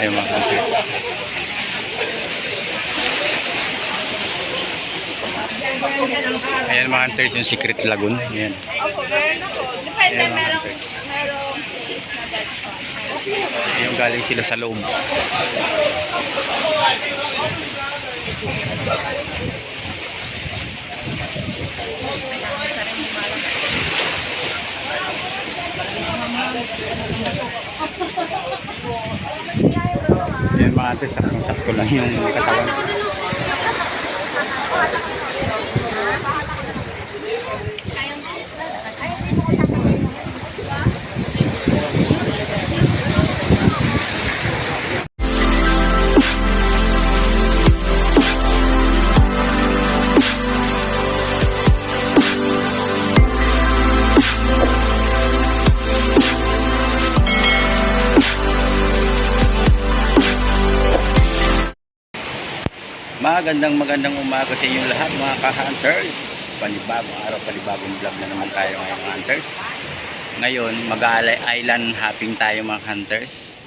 Ayun mga hunters. Ayan mga hunters yung secret lagoon. Ayan. Opo, meron ako. Depende, merong, merong case na spot. Yung galing sila sa loob. Yan mga ate, sakto lang yung katawan. Magandang magandang umaga sa inyo lahat mga ka-hunters. Panibagong araw, panibagong vlog na naman tayo ngayon hunters. Ngayon, mag-island hopping tayo mga hunters.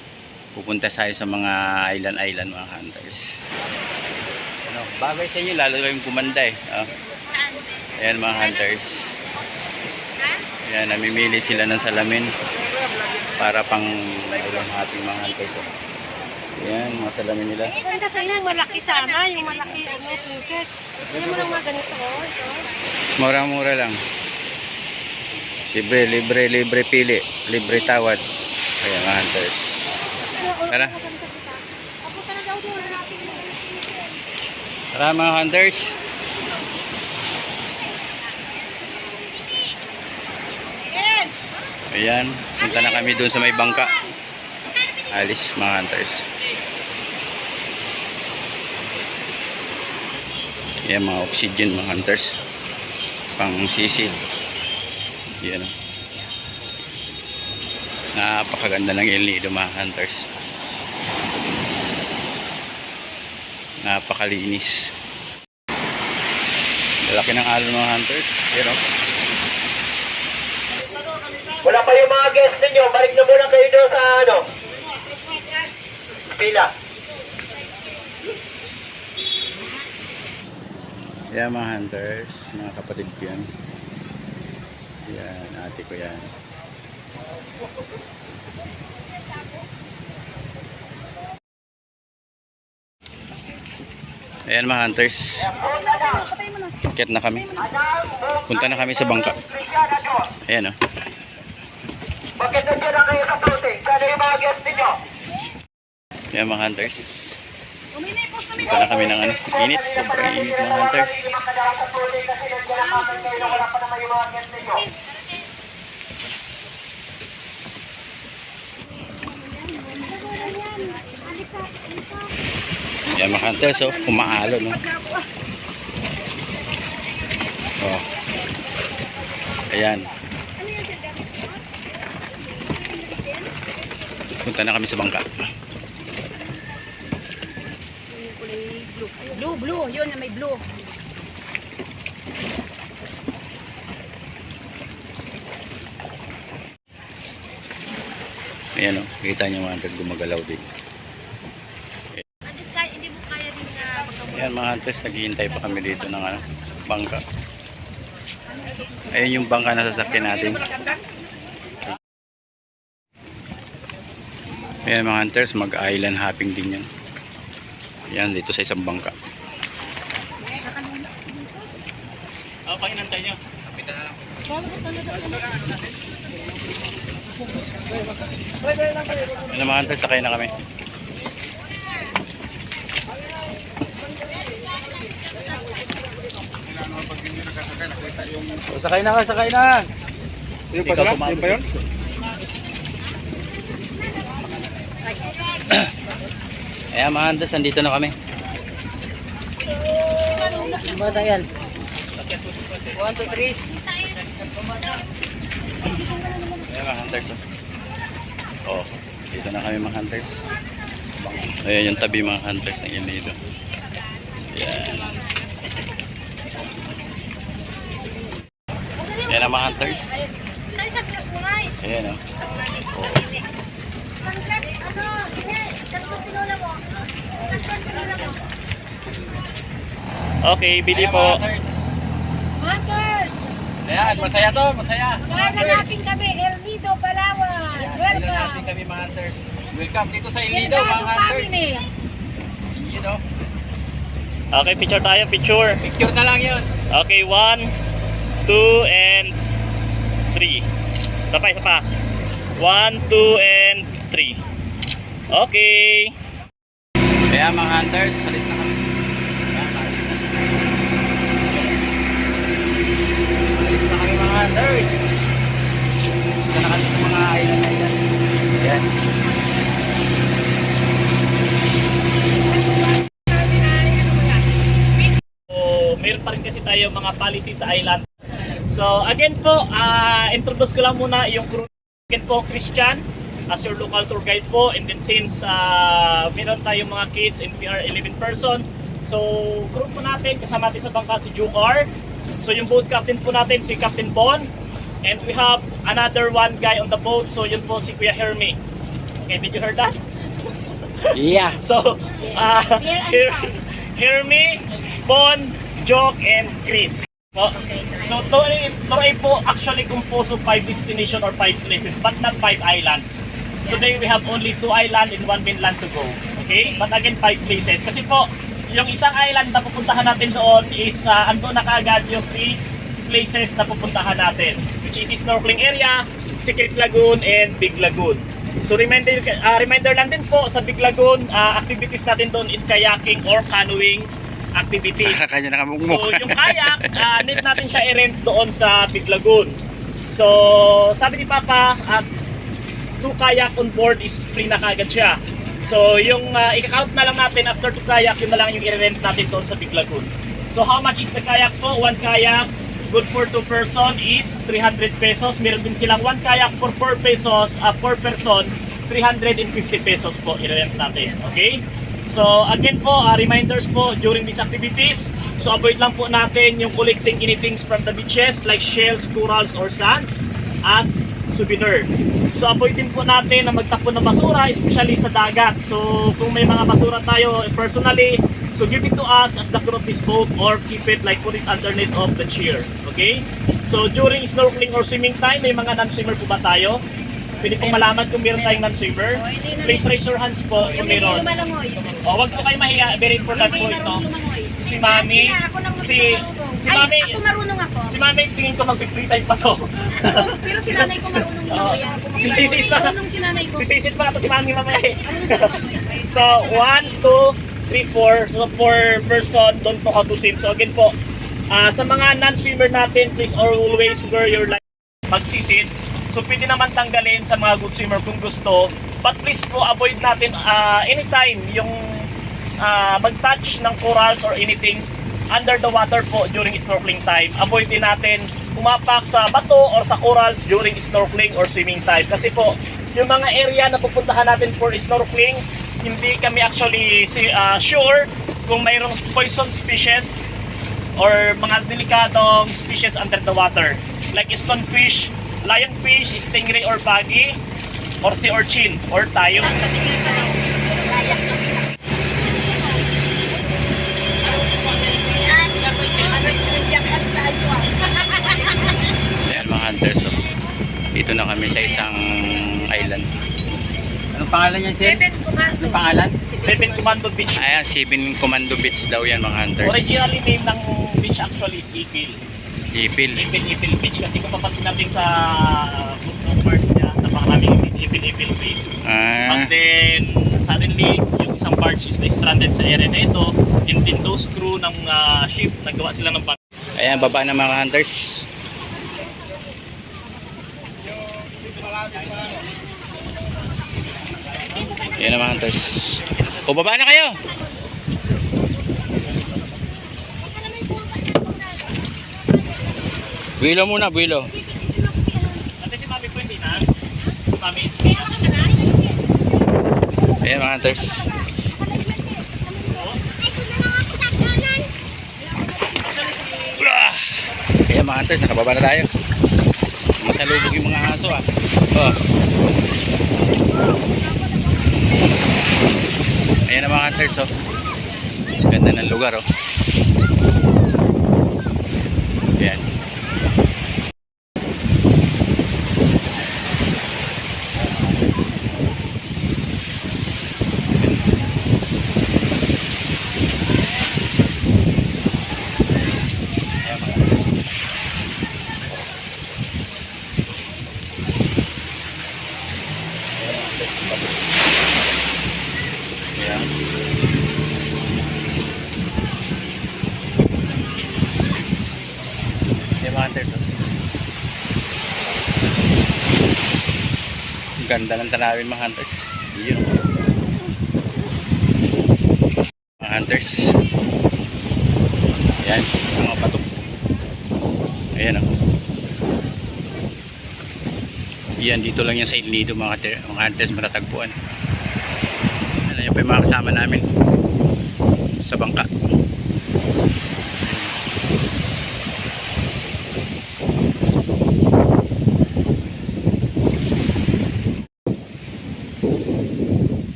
Pupunta tayo sa mga island-island mga hunters. Ano, bagay sa inyo, lalo kayong kumanda eh. Oh. Ayan mga hunters. Ayan, namimili sila ng salamin para pang island hopping mga hunters. oh. Ayan, mga salamin nila. Maganda sa malaki sana, yung malaki, ano, princess. Ano mo lang mga ganito, oh, ito. Mura-mura lang. Libre, libre, libre pili. Libre tawad. Kaya nga hunters. Tara. Tara mga hunters. Yan! Ayan. Punta na kami doon sa may bangka. Alis mga hunters. Ayan mga oxygen mga hunters. Pang sisid. Ayan. Napakaganda ng El Nido mga hunters. Napakalinis. Lalaki ng alon mga hunters. Pero Wala pa yung mga guest ninyo, balik na muna kayo doon sa ano. Pila. Yan mga hunters, mga kapatid ko yan. Yan, ate ko yan. Ayan mga hunters. Akit na kami. Punta na kami sa bangka. Ayan oh. Bakit nandiyan na kayo sa floating? Sana yung mga guest ninyo? Ayan mga hunters. Punta na kami ng ano, init. Sobrang init mga hunters. Yan mga hunters, oh, kumaalo, no? Oh. Ayan. Punta na kami sa bangka. Blue, yun na may blue. Ayan, oh. Kita niyo mga hunters, gumagalaw din. Ayan mga hunters, naghihintay pa kami dito ng ano, bangka. Ayan yung bangka na sasakyan natin. Ayan mga hunters, mag-island hopping din yan. Ayan, dito sa isang bangka. Ayan mga hunters, sakay na kami. O, sakay na ka, sakay na. Yung pa Yung pa yun? Ayan mga handas, andito na kami. Bata yan. 1, 2, 3. Ayan mga hunters. Oh. Oh, dito na kami mga hunters. Ayan yung tabi mga hunters ng Ilido. Ayan. Ayan na mga hunters. Ayan o. Oh. oh. Sunglass, ano, hindi, sunglass ni Lola mo. Sunglass ni Lola mo. Okay, bili po. Ayan, Ayan, masaya to, masaya. Nananapin kami, El Nido, Palawan. Ayan, Welcome. natin kami mga hunters. Welcome dito sa Ilido, Delgado mga hunters. You know, Okay, picture tayo, picture. picture na lang yun. Okay, one, two, and three. Isa pa, isa pa. One, two, and three. Okay. Kaya mga hunters, alis na kami. Ayan, alis na. Alis na kami mga hunters. Dito na kami sa mga island-island. Ayan. So, meron pa rin kasi tayo mga policy sa island. So, again po, ah introduce ko lang muna yung crew. Again po, Christian, as your local tour guide po. And then since ah meron tayong mga kids and we are 11 person, so crew po natin, kasama natin sa bangka si Jukar. So, yung boat captain po natin si Captain Bon. And we have another one guy on the boat. So, yun po si Kuya Hermie. Okay, did you heard that? Yeah. So, uh, hear, hear me, Bon, Joke, and Chris. Po. So, Toray, Toray po actually composed of five destination or five places, but not five islands. Today, we have only two island and one mainland to go. Okay? But again, five places. Kasi po, yung isang island na pupuntahan natin doon is, uh, ando na kaagad yung three places na pupuntahan natin. Which is snorkeling area, Secret Lagoon, and Big Lagoon. So reminder ah, reminder lang din po sa Big Lagoon, ah, activities natin doon is kayaking or canoeing activities. Kanya na kami So yung kayak, ah, need natin siya i-rent doon sa Big Lagoon. So sabi ni Papa, at two kayak on board is free na kagad siya. So yung uh, i-count na lang natin after two kayak, yun na lang yung i-rent natin doon sa Big Lagoon. So how much is the kayak po? One kayak, good for two person is 300 pesos. Meron din silang one kayak for 4 pesos, uh, per person, 350 pesos po i-rent natin. Okay? So again po, uh, reminders po during these activities. So avoid lang po natin yung collecting anything from the beaches like shells, corals, or sands as souvenir. So avoid din po natin na magtapon ng basura, especially sa dagat. So kung may mga basura tayo personally, so give it to us as the crew of this boat or keep it like put it underneath of the chair. Okay? So during snorkeling or swimming time, may mga non-swimmer po ba tayo? Pwede pong malaman kung meron tayong non-swimmer. Please raise your hands po kung meron. O, wag po kayo mahiya. Very important po ito. Si Mami, si. Si Ay, Mami, ako marunong ako. si Mami tingin ko mag-free time pa to. Pero si nanay ko marunong lumangoy. Oo. Ako Si Sisit pa. Marunong si nanay ko. Sisisit pa ito si Mami mamaya. eh. So, 1, 2, 3, 4. So, per person, doon po katusin. So, again po, ah, sa mga non-swimmer natin, please always wear your life magsisit. So, pwede naman tanggalin sa mga good swimmer kung gusto. But please po, avoid natin ah, anytime yung ah, mag-touch ng corals or anything under the water po during snorkeling time. Avoid natin pumapak sa bato or sa corals during snorkeling or swimming time. Kasi po, yung mga area na pupuntahan natin for snorkeling, hindi kami actually ah, sure kung mayroong poison species or mga delikadong species under the water. Like stonefish, lionfish, stingray or baggy, or sea urchin, or tayo. Ayan mga hunters. So, dito na kami sa isang island. Anong pangalan niya, sir? Seven commando. Anong pangalan? Seven Commando Beach. Ayan, Seven Commando Beach daw yan mga hunters. Originally name ng beach actually is Ipil. Ipil. Ipil Ipil Beach kasi kung papansin natin sa footnote part niya, napakaraming Ipil Ipil Beach. Ah, But then, suddenly, yung isang barge is na-stranded sa area na ito and then those crew ng ah, ship, naggawa sila ng barge. ayan, baba na mga hunters. Ayan na mga hunters. O, baba na kayo! Builo muna? Mami? Ayan mga hunters. Ayan mga hunters, nakababa na tayo. Masalubog yung mga aso ah. Oh. Ayan na mga hunters oh. Ganda ng lugar oh. Ganda ng tanawin mga hunters. Yun. Mga hunters. Ayan, mga patok. Ayan oh. Yan, dito lang yan sa Ilnido mga, ter- mga hunters matatagpuan. Ano yan pa yung mga kasama namin sa bangka.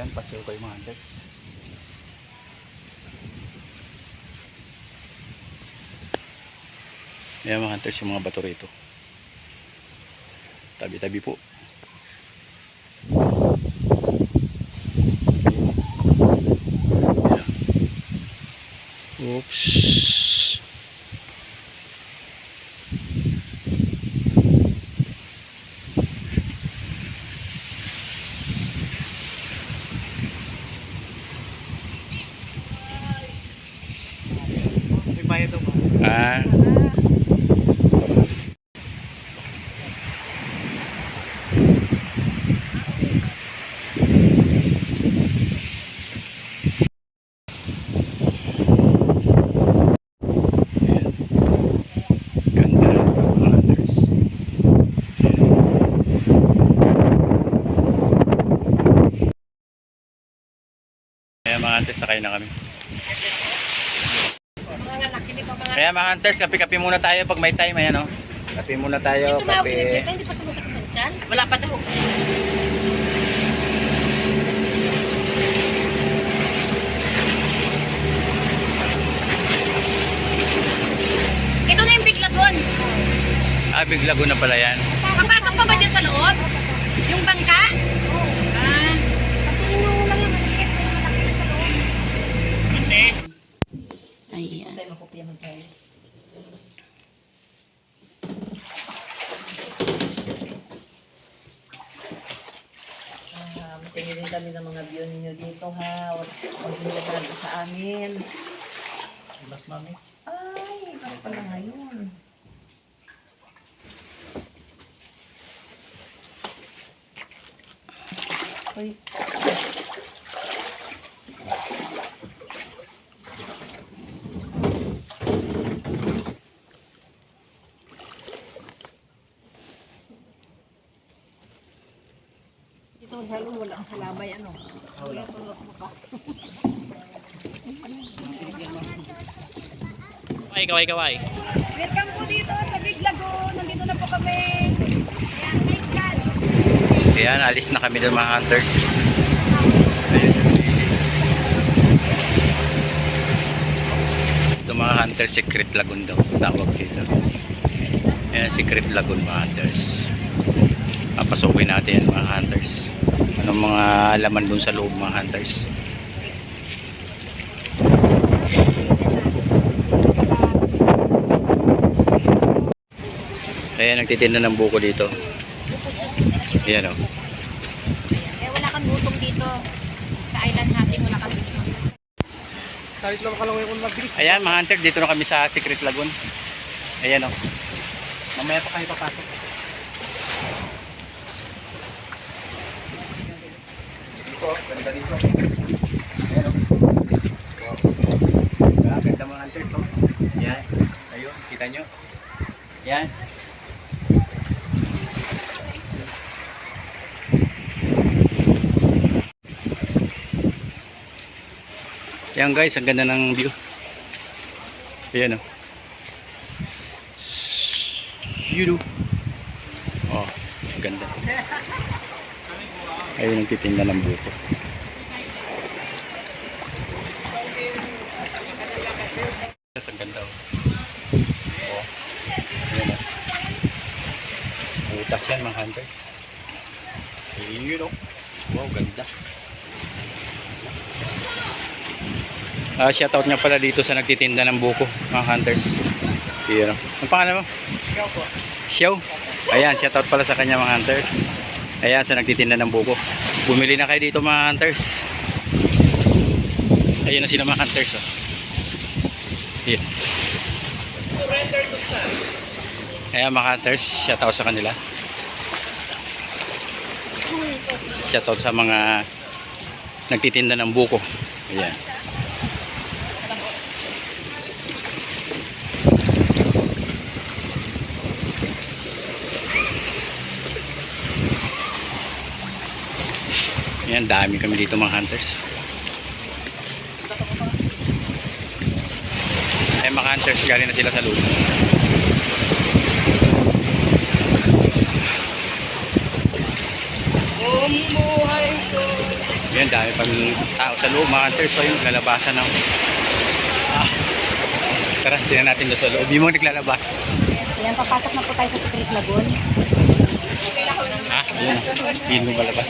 Yan, pasiyo kayo mga hunters. Yan mga hunters yung mga bato rito. Tabi-tabi po. Oops. May bayad daw ba? Ah. Ayan. Ganda ng mga hunters. Ayan mga hunters, sakay na kami. Kaya mga hunters, kape-kape muna tayo pag may time. Ayan o. Kape muna tayo, Ito na ako sinipita, hindi pa sumasakit ng tiyan. Wala pa daw. Ito na yung Big Lagoon. Ah, biglago na pala yan. Papasok pa ba dyan sa loob? Yung bangka? Ah. Ante. Ayan. Ah, Matingin din kami ng mga view ninyo dito ha. Huwag huwag niyo sa amin. Mas mami. Ay, ano pala ngayon? Uy, Ito sa loob, wala ang salabay, ano? Wala. Tulog mo pa. Kaway, kaway, kaway. Welcome po dito sa Big Lagoon. Nandito na po kami. Ayan, thanks God. Ayan, alis na kami doon mga hunters. Ayun. Ito mga hunters, secret lagoon daw. Tawag dito. Ayan, secret lagoon mga hunters. Papasukin natin mga hunters. Anong mga laman dun sa loob mga hunters. Kaya nagtitinda ng buko dito. Ayan o. Eh, wala kang gutom dito. Sa island hopping, wala kang gutom. Kahit lang kalaway ko mabilis. Ayan mga hunter, dito na kami sa Secret Lagoon. Ayan o. Mamaya pa kayo papasok. Dito, ganda dito. Ayan o. Wow. Diba? Ganda mga hunters o. Ayan. Ayun, kita nyo. Ayan. Ayan guys, ang ganda ng view. Ayan o. Yuru. Oh, ganda. Ayun ang titinda ng buko. Yes, ang ganda oh. Oh. Ayan o. Butas yan mga hunters. Ayun o. Wow, ganda. Ah, shoutout nga pala dito sa nagtitinda ng buko, mga hunters. Ayan o. Ang pangalan mo? Ikaw po. Xiao. Ayan, shoutout pala sa kanya mga hunters. Ayan, sa nagtitinda ng buko. Bumili na kayo dito mga hunters. Ayun na sila mga hunters. Oh. Ayan. Surrender to sun. Ayan mga hunters, shoutout sa kanila. shoutout sa mga nagtitinda ng buko. Ayan. Dami kami dito mga hunters. Eh, mga hunters, galing na sila sa loob. Ayan, dami pang tao sa loob mga hunters. So, yung lalabasan ng... Ah. Tara, tingnan natin doon sa loob. Yung mga naglalabas. Yan, papasok na po tayo sa Secret Lagoon. Ha? Ayun. Ayun lumalabas.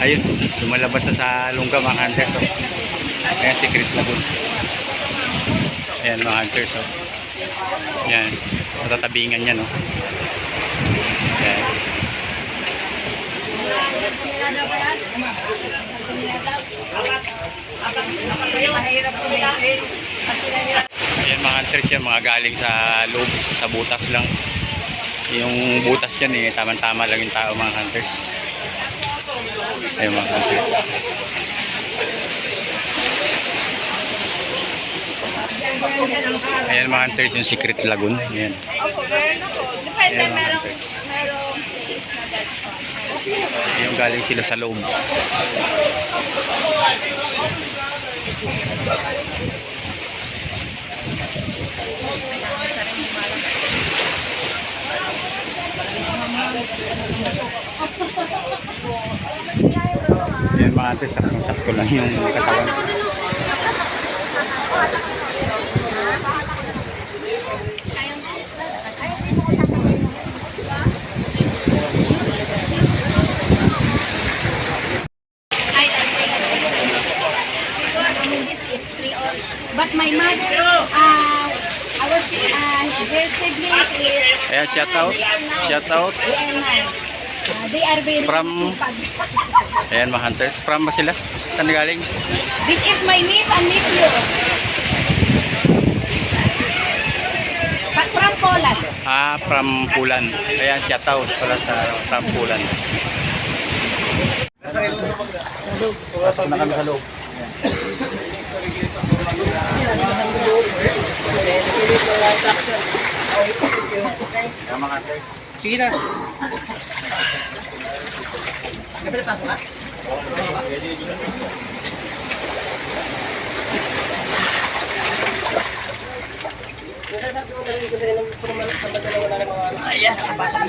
Ayun. Lumalabas na sa lungga mga hunters. So. Ayan, secret lagoon. Ayan mga hunters. So. Ayan. Natatabingan niya, no? Ayan. Ayan mga hunters yan, mga galing sa loob, sa butas lang. Yung butas dyan eh, tama-tama lang yung tao mga hunters. Ayun mga hunters. Ayan mga hunters, yung secret lagoon. Ayan. Ayan mga hunters. Yung galing sila sa loob. Ayan mga hunters, sakto lang yung katawan. But my mother, uh, I was, uh, their siblings is Ayan, shout out. Shout out. They are very From-. Ayan mga hunters. From ba sila? Saan galing? This is my niece and nephew. From Poland. Ah, from Pulan. Ayan, shout out pala sa from Pulan. Pasok na kami sa loob. Ayan mga hunters. Sige na. Ayan mga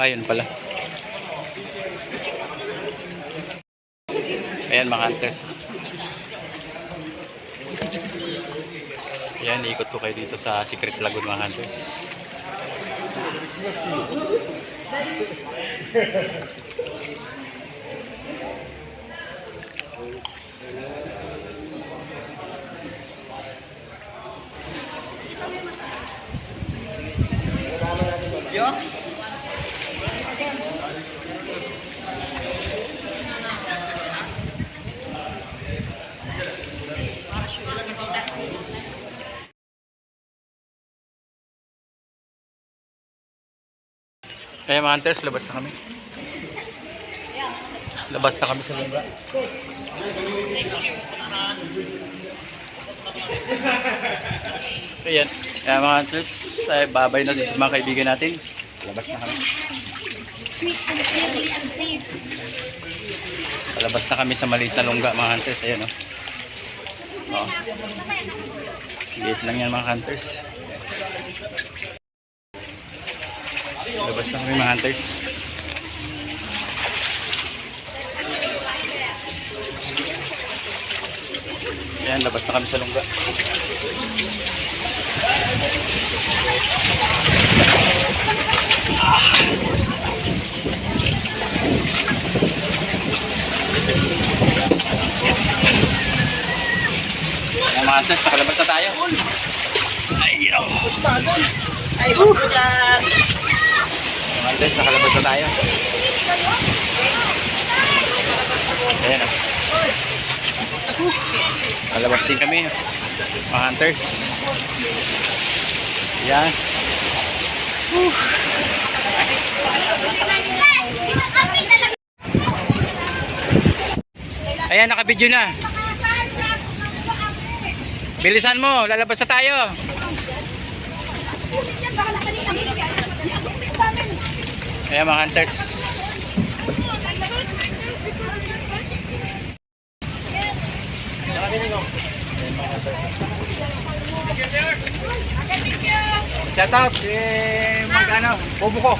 Ayun pala. Ayan mga hunters. Ayan, ikot ko kayo dito sa Secret Lagoon mga hunters. Kaya mga hunters, labas na kami. Labas na kami sa lungga. Ayan. Kaya mga hunters, ay babay na din sa mga kaibigan natin. Labas na kami. Palabas na kami sa maliit na lungga mga hunters. Ayan o. Oh. Liit lang yan mga hunters. Labas na kami mga hunters. Ayan, labas na kami sa lungga. Ayan mga hunters, nakalabas na tayo. Ay, oh. Ay, huwag hunters, nakalabas na tayo. Ayan. Nakalabas din kami. Mga hunters. Ayan. Ayan, nakabidyo na. Bilisan mo, lalabas na tayo. Ayan mga hunters. Shout out eh, mag ano, bobo ko.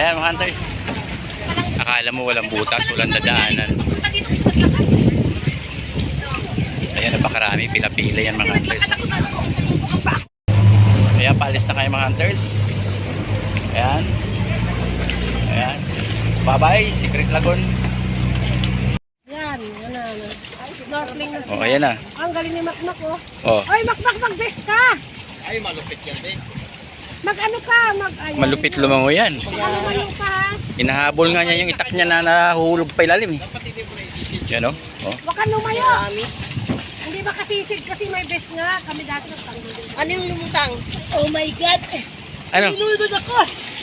Ayan mga hunters. Akala mo walang butas, walang dadaanan. Ayan, napakarami, pila-pila yan mga hunters. Ayan, paalis na kayo mga hunters. Ayan. Ayan. Bye-bye, Secret Lagoon. Yan, yan na. ano. Snorkeling na Oh, ayan na. Ang galing ni Makmak oh. Oh, Oy, Makmak, mag-best ka! Ay, malupit yan din. Mag-ano ka? Mag ayan. malupit lumango yan. Mag-ano ka ha? Inahabol nga niya yung itak niya na nahulog pa ilalim. eh. Yan oh. oh. Huwag ka lumayo. Hindi ba kasisid kasi may best nga. Kami dati nagtanggol. Ano yung lumutang? Oh my God! Ano? Nilulod ako!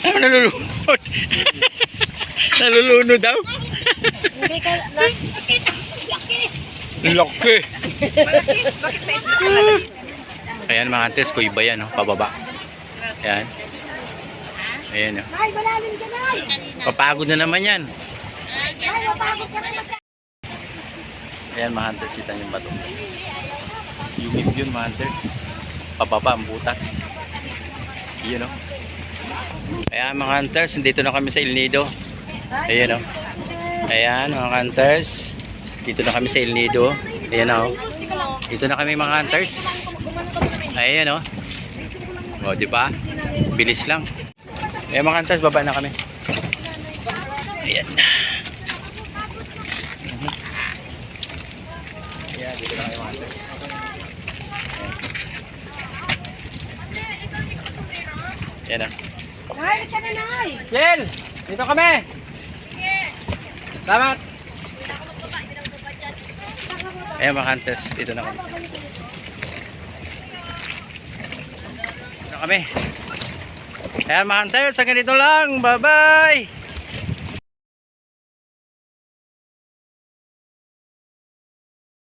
Ano nalulunod? nalulunod daw? Hindi ka na... Laki! Laki. Bakit may isa Ayan mga antes, kuiba yan, oh, pababa. Ayan. Ayan, oh. Ay, malalim ka na! Papagod na naman yan. Ay, mapagod ka na masyado. Ayan mga hunters, kita niyo yung bato. Yumip yun mga hunters. Pababa ang butas. Yun o. Ayan mga hunters, dito na kami sa El Nido. Ayan o. Ayan mga hunters. Dito na kami sa El Nido. Ayan o. Dito na kami mga hunters. Ayan o. O, di ba? Bilis lang. Ayan mga hunters, baba na kami. Ayan. Ayan, dito na kayo mga hunters. Ayan o. Ay, ka na nay! Jen! Dito kami! Salamat! Ayan mga hunters, dito na kami. Dito na kami. Ayan mga hunters, hanggang dito lang. Bye-bye!